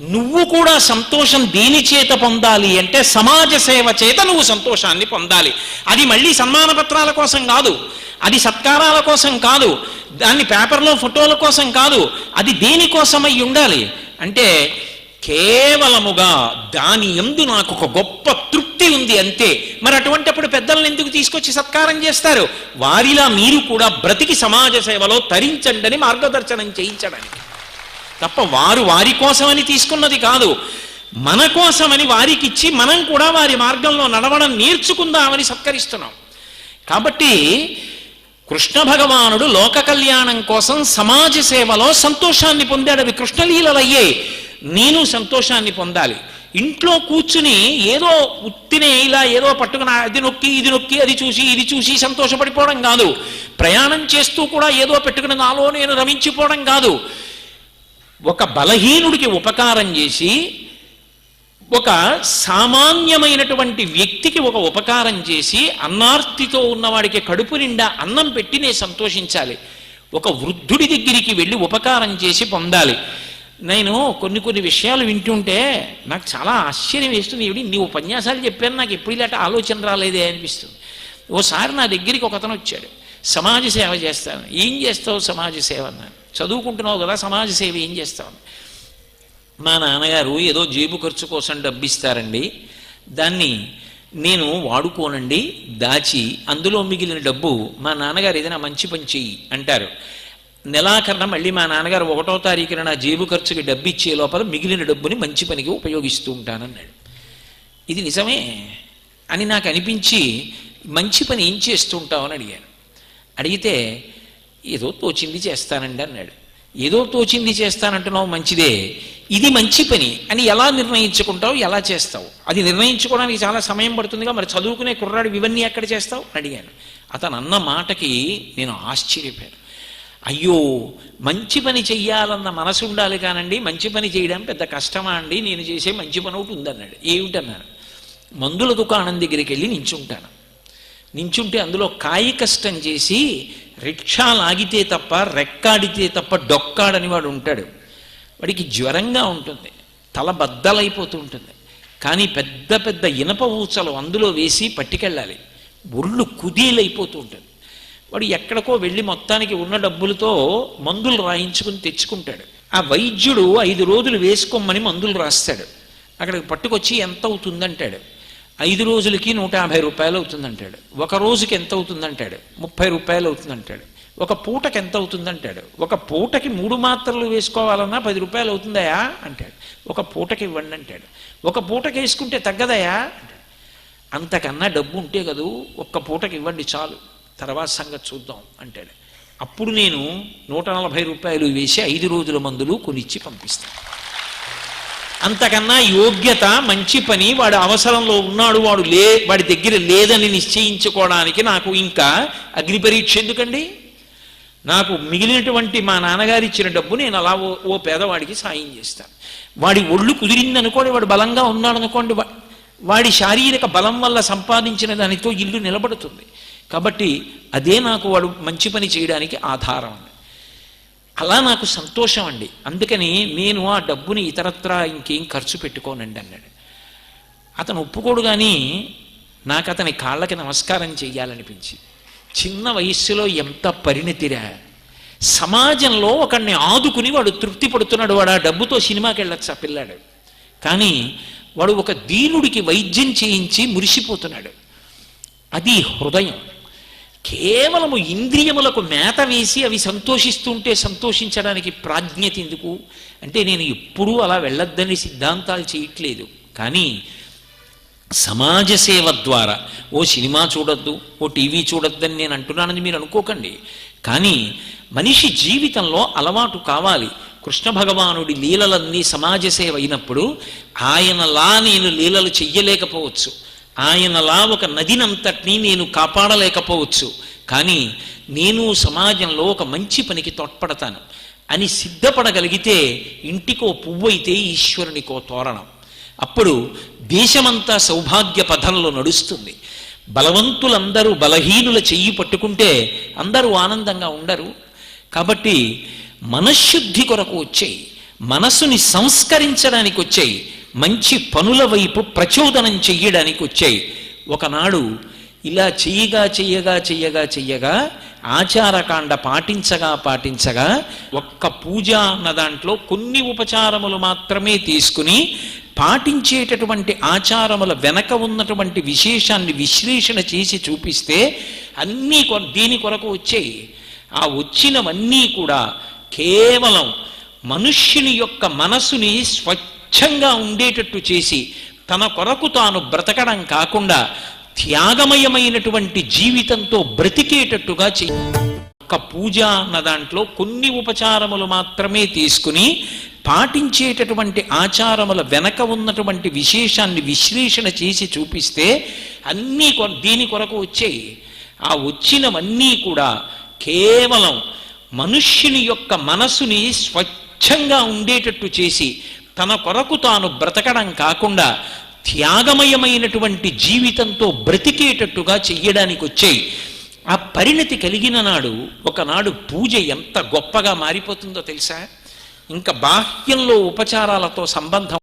నువ్వు కూడా సంతోషం దేని చేత పొందాలి అంటే సమాజ సేవ చేత నువ్వు సంతోషాన్ని పొందాలి. అది మళ్ళీ సన్మాన పత్రాల కోసం కాదు. అది సత్కారాల కోసం కాదు. దాన్ని పేపర్లో ఫోటోల కోసం కాదు. అది దేనికోసమై ఉండాలి? అంటే కేవలముగా దాని ఎందు నాకు ఒక గొప్ప తృప్తి ఉంది అంతే. మరి అటువంటిప్పుడు పెద్దలను ఎందుకు తీసుకొచ్చి సత్కారం చేస్తారు? వారిలా మీరు కూడా బ్రతికి సమాజ సేవలో తరించండి అని మార్గదర్శనం చేయించడానికి. తప్ప వారు వారి కోసమని తీసుకున్నది కాదు. మన కోసమని వారికి ఇచ్చి మనం కూడా వారి మార్గంలో నడవడం నేర్చుకుందామని సత్కరిస్తున్నాం. కాబట్టి కృష్ణ భగవానుడు లోక కళ్యాణం కోసం సమాజ సేవలో సంతోషాన్ని పొందాడు. అవి కృష్ణలీలలయ్యే నేను సంతోషాన్ని పొందాలి. ఇంట్లో కూర్చుని ఏదో ఉత్తినే ఇలా ఏదో పట్టుకుని అది నొక్కి ఇది నొక్కి అది చూసి ఇది చూసి సంతోషపడిపోవడం కాదు. ప్రయాణం చేస్తూ కూడా ఏదో పెట్టుకుని నాలో నేను రమించిపోవడం కాదు. ఒక బలహీనుడికి ఉపకారం చేసి ఒక సామాన్యమైనటువంటి వ్యక్తికి ఒక ఉపకారం చేసి అన్నార్తితో ఉన్నవాడికి కడుపు నిండా అన్నం పెట్టి నేను సంతోషించాలి. ఒక వృద్ధుడి దగ్గరికి వెళ్ళి ఉపకారం చేసి పొందాలి. నేను కొన్ని కొన్ని విషయాలు వింటుంటే నాకు చాలా ఆశ్చర్యం వేస్తుంది. ఏమిటి? నీ ఉపన్యాసాలు చెప్పాను నాకు ఎప్పుడు ఇలాంటి ఆలోచన రాలేదే అనిపిస్తుంది. ఓసారి నా దగ్గరికి ఒక అతను వచ్చాడు. సమాజ సేవ చేస్తాను. ఏం చేస్తావు సమాజ సేవ అన్నాను చదువుకుంటున్నావు కదా సమాజ సేవ ఏం చేస్తావు? మా నాన్నగారు ఏదో జేబు ఖర్చు కోసం డబ్బిస్తారండి. దాన్ని నేను వాడుకోనండి దాచి అందులో మిగిలిన డబ్బు మా నాన్నగారు ఏదైనా మంచి పని చెయ్యి అంటారు. నెలాఖరణ మళ్ళీ మా నాన్నగారు ఒకటో తారీఖున నా జేబు ఖర్చుకి డబ్బు ఇచ్చే లోపల మిగిలిన డబ్బుని మంచి పనికి ఉపయోగిస్తూ ఉంటానన్నాడు. ఇది నిజమే అని నాకు అనిపించి మంచి పని ఏం చేస్తూ ఉంటావు అని అడిగాను. అడిగితే ఏదో తోచింది చేస్తానండి అన్నాడు. ఏదో తోచింది చేస్తానంటున్నావు మంచిదే. ఇది మంచి పని. అని ఎలా నిర్ణయించుకుంటావు? ఎలా చేస్తావు? అది నిర్ణయించుకోవడానికి చాలా సమయం పడుతుందిగా. మరి చదువుకునే కుర్రాడు ఇవన్నీ ఎక్కడ చేస్తావు? అని అడిగాను. అతను అన్న మాటకి నేను ఆశ్చర్యపోయాను. అయ్యో మంచి పని చెయ్యాలన్న మనసు ఉండాలి కానండి. మంచి పని చేయడం పెద్ద కష్టమా అండి? నేను చేసే మంచి పని ఒకటి ఉందన్నాడు. ఏమిటన్నాను మందుల దుకాణం దగ్గరికి వెళ్ళి నించుంటాను. నించుంటే అందులో కాయి కష్టం చేసి రిక్షా లాగితే తప్ప రెక్కాడితే తప్ప డొక్కాడని వాడు ఉంటాడు. వాడికి జ్వరంగా ఉంటుంది తల బద్దలైపోతూ ఉంటుంది. కానీ పెద్ద పెద్ద ఇనప ఊచలు అందులో వేసి పట్టుకెళ్ళాలి. ఒళ్ళు కుదీలైపోతూ ఉంటుంది. వాడు ఎక్కడికో వెళ్ళి మొత్తానికి ఉన్న డబ్బులతో మందులు రాయించుకుని తెచ్చుకుంటాడు. ఆ వైద్యుడు ఐదు రోజులు వేసుకోమని మందులు రాస్తాడు. అక్కడికి పట్టుకొచ్చి ఎంత అవుతుందంటాడు. ఐదు రోజులకి నూట యాభై రూపాయలు అవుతుందంటాడు. ఒక రోజుకి ఎంత అవుతుందంటాడు? ముప్పై రూపాయలు అవుతుందంటాడు. ఒక పూటకి ఎంత అవుతుందంటాడు? ఒక పూటకి మూడు మాత్రలు వేసుకోవాలన్నా పది రూపాయలు అవుతుందయా? అంటాడు. ఒక పూటకి ఇవ్వండి అంటాడు. ఒక పూటకి వేసుకుంటే తగ్గదయా? అంటాడు. అంతకన్నా డబ్బు ఉంటే కదూ ఒక్క పూటకి ఇవ్వండి చాలు. తర్వాత సంగతి చూద్దాం అంటాడు. అప్పుడు నేను నూట నలభై రూపాయలు వేసి ఐదు రోజుల మందులు కొనిచ్చి పంపిస్తాను. అంతకన్నా యోగ్యత మంచి పని వాడు అవసరంలో ఉన్నాడు వాడు లే వాడి దగ్గర లేదని నిశ్చయించుకోవడానికి నాకు ఇంకా అగ్ని పరీక్ష ఎందుకండి? నాకు మిగిలినటువంటి మా నాన్నగారు ఇచ్చిన డబ్బు నేను అలా ఓ ఓ పేదవాడికి సాయం చేస్తాను వాడి ఒళ్ళు కుదిరింది అనుకోండి వాడు బలంగా ఉన్నాడు అనుకోండి వా- వాడి శారీరక బలం వల్ల సంపాదించిన దానితో ఇల్లు నిలబడుతుంది. కాబట్టి అదే నాకు వాడు మంచి పని చేయడానికి ఆధారం అండి. అలా నాకు సంతోషం అండి. అందుకని నేను ఆ డబ్బుని ఇతరత్రా ఇంకేం ఖర్చు పెట్టుకోనండి అన్నాడు. అతను ఒప్పుకోడు కానీ నాకు అతని కాళ్ళకి నమస్కారం చేయాలనిపించి చిన్న వయస్సులో ఎంత పరిణతిరా. సమాజంలో ఒకడిని ఆదుకుని వాడు తృప్తి పడుతున్నాడు. వాడు ఆ డబ్బుతో సినిమాకి వెళ్ళొచ్చు ఆ పిల్లాడు. కానీ వాడు ఒక దీనుడికి వైద్యం చేయించి మురిసిపోతున్నాడు. అది హృదయం. కేవలము ఇంద్రియములకు మేత వేసి అవి సంతోషిస్తుంటే సంతోషించడానికి ప్రాజ్ఞత ఎందుకు? అంటే నేను ఎప్పుడూ అలా వెళ్ళొద్దని సిద్ధాంతాలు చేయట్లేదు. కానీ సమాజ సేవ ద్వారా ఓ సినిమా చూడొద్దు ఓ టీవీ చూడొద్దని నేను అంటున్నానని మీరు అనుకోకండి. కానీ మనిషి జీవితంలో అలవాటు కావాలి. కృష్ణ భగవానుడి లీలలన్నీ సమాజ సేవ అయినప్పుడు ఆయనలా నేను లీలలు చెయ్యలేకపోవచ్చు. ఆయనలా ఒక నదినంతటినీ నేను కాపాడలేకపోవచ్చు. కానీ నేను సమాజంలో ఒక మంచి పనికి తోడ్పడతాను. అని సిద్ధపడగలిగితే ఇంటికో పువ్వు అయితే ఈశ్వరునికో తోరణం. అప్పుడు దేశమంతా సౌభాగ్య పథంలో నడుస్తుంది. బలవంతులందరూ బలహీనుల చెయ్యి పట్టుకుంటే అందరూ ఆనందంగా ఉండరు. కాబట్టి మనశ్శుద్ధి కొరకు వచ్చాయి. మనస్సుని సంస్కరించడానికి వచ్చాయి మంచి పనుల వైపు ప్రచోదనం చెయ్యడానికి వచ్చాయి. ఒకనాడు ఇలా చెయ్యగా చెయ్యగా చెయ్యగా చెయ్యగా ఆచారకాండ పాటించగా పాటించగా ఒక్క పూజ అన్న దాంట్లో కొన్ని ఉపచారములు మాత్రమే తీసుకుని పాటించేటటువంటి ఆచారముల వెనక ఉన్నటువంటి విశేషాన్ని విశ్లేషణ చేసి చూపిస్తే అన్నీ కొ దీని కొరకు వచ్చాయి. ఆ వచ్చినవన్నీ కూడా కేవలం మనుష్యుని యొక్క మనసుని స్వచ్ఛ స్వచ్ఛంగా ఉండేటట్టు చేసి తన కొరకు తాను బ్రతకడం కాకుండా త్యాగమయమైనటువంటి జీవితంతో బ్రతికేటట్టుగా చే ఒక్క పూజ అన్న దాంట్లో కొన్ని ఉపచారములు మాత్రమే తీసుకుని పాటించేటటువంటి ఆచారముల వెనక ఉన్నటువంటి విశేషాన్ని విశ్లేషణ చేసి చూపిస్తే అన్నీ కొ దీని కొరకు వచ్చాయి. ఆ వచ్చినవన్నీ కూడా కేవలం మనుష్యుని యొక్క మనసుని స్వచ్ఛంగా ఉండేటట్టు చేసి తన కొరకు తాను బ్రతకడం కాకుండా త్యాగమయమైనటువంటి జీవితంతో బ్రతికేటట్టుగా చెయ్యడానికి వచ్చాయి ఆ పరిణతి కలిగిన నాడు ఒకనాడు పూజ ఎంత గొప్పగా మారిపోతుందో తెలుసా? ఇంకా బాహ్యంలో ఉపచారాలతో సంబంధం